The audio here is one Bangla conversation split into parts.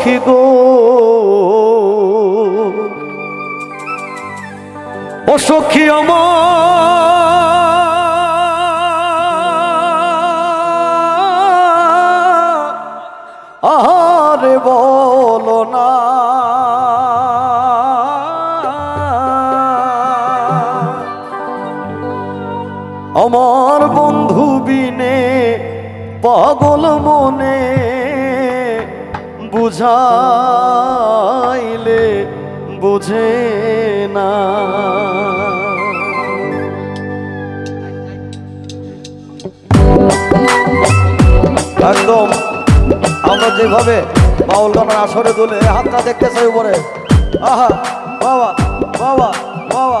সখী গো। ও সখী আমার। আরে বলো না। আমার বন্ধু বিনে পাগল মনে বুঝাইলে বুঝে না। একদম, আমরা যেভাবে বাউল গানের আসরে তুলে হাতটা দেখতে চাই উপরে। আহা, বাবা বাবা বাবা।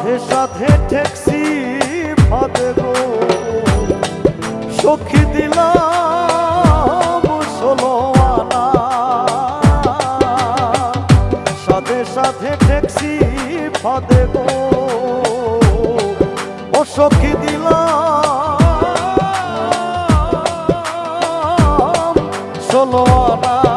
সাথে সাথে ট্যাক্সি ফাঁদে গো। সখী দিলাম ষোলো সাথে সাথে ট্যাক্সি ফাঁদে গো। ও সখী দিলাম ষোলো আনা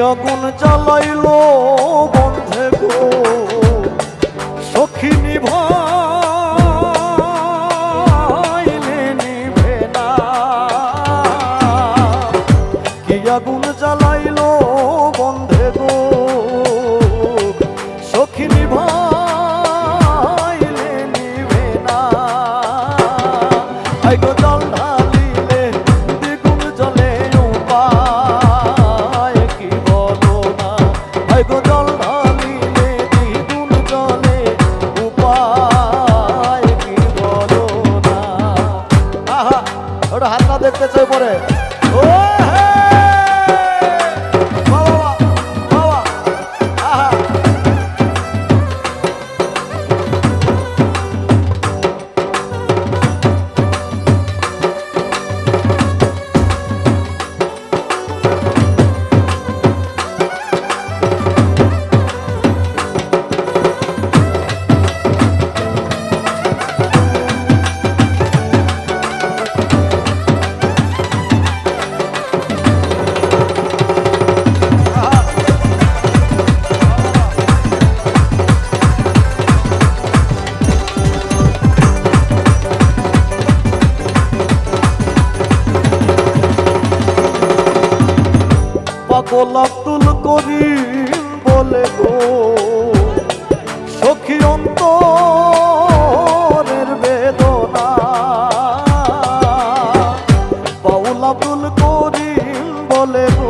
আগুন জ্বালাইলো বন্ধে গো। সখী নিভে আগুন জ্বালাইলো বন্ধে গো। সখী নিভাইলে নিভে না। আই গো জল দেখতে সকল আব্দুল করিম বলে গো। সখী অন্ত বেদনা। পাউল আব্দুল করিম বলে গো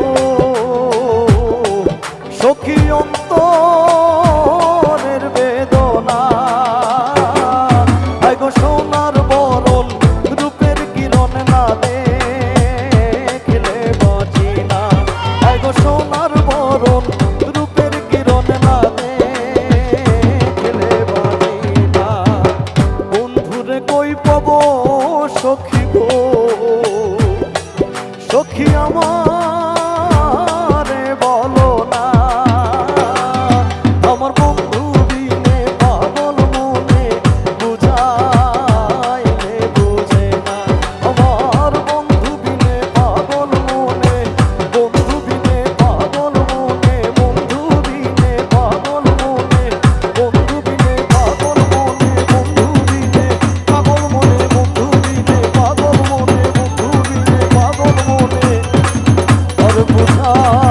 Oh.